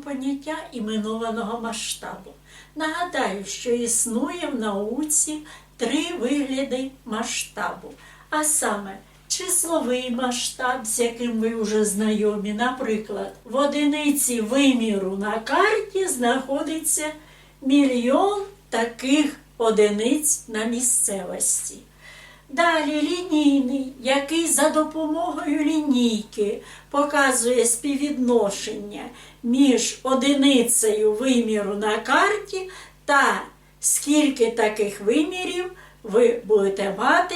поняття іменованого масштабу. Нагадаю, що існує в науці три вигляди масштабу, а саме числовий масштаб, з яким ви вже знайомі. Наприклад, в одиниці виміру на карті знаходиться мільйон таких одиниць на місцевості. Далі лінійний, за допомогою лінійки показує співвідношення між одиницею виміру на карті та скільки таких вимірів ви будете мати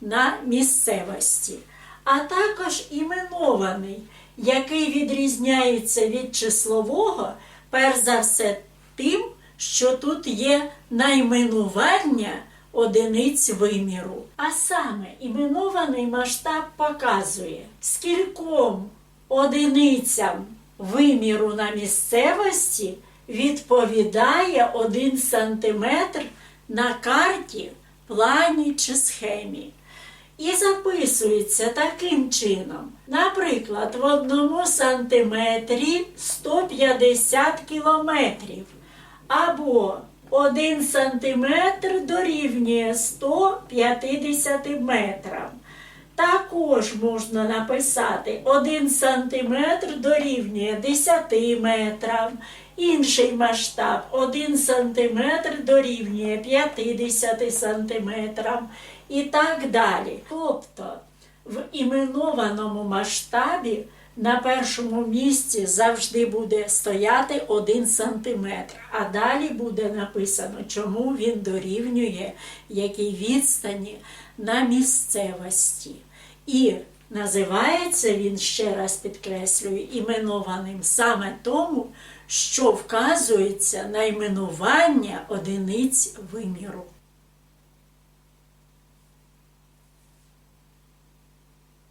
на місцевості. А також іменований, який відрізняється від числового, перш за все, тим, що тут є найменування одиниць виміру. А саме іменований масштаб показує, скільком одиницям виміру на місцевості відповідає 1 см на карті, плані чи схемі. І записується таким чином. Наприклад, в одному сантиметрі 150 кілометрів. Або 1 сантиметр дорівнює 150 метрам. Також можна написати 1 сантиметр дорівнює 10 метрам. Інший масштаб 1 сантиметр дорівнює 50 сантиметрам і так далі. Тобто в іменованому масштабі на першому місці завжди буде стояти 1 сантиметр, а далі буде написано, чому він дорівнює якій відстані на місцевості. І називається він, ще раз підкреслюю, іменованим саме тому, що вказується на іменування одиниць виміру.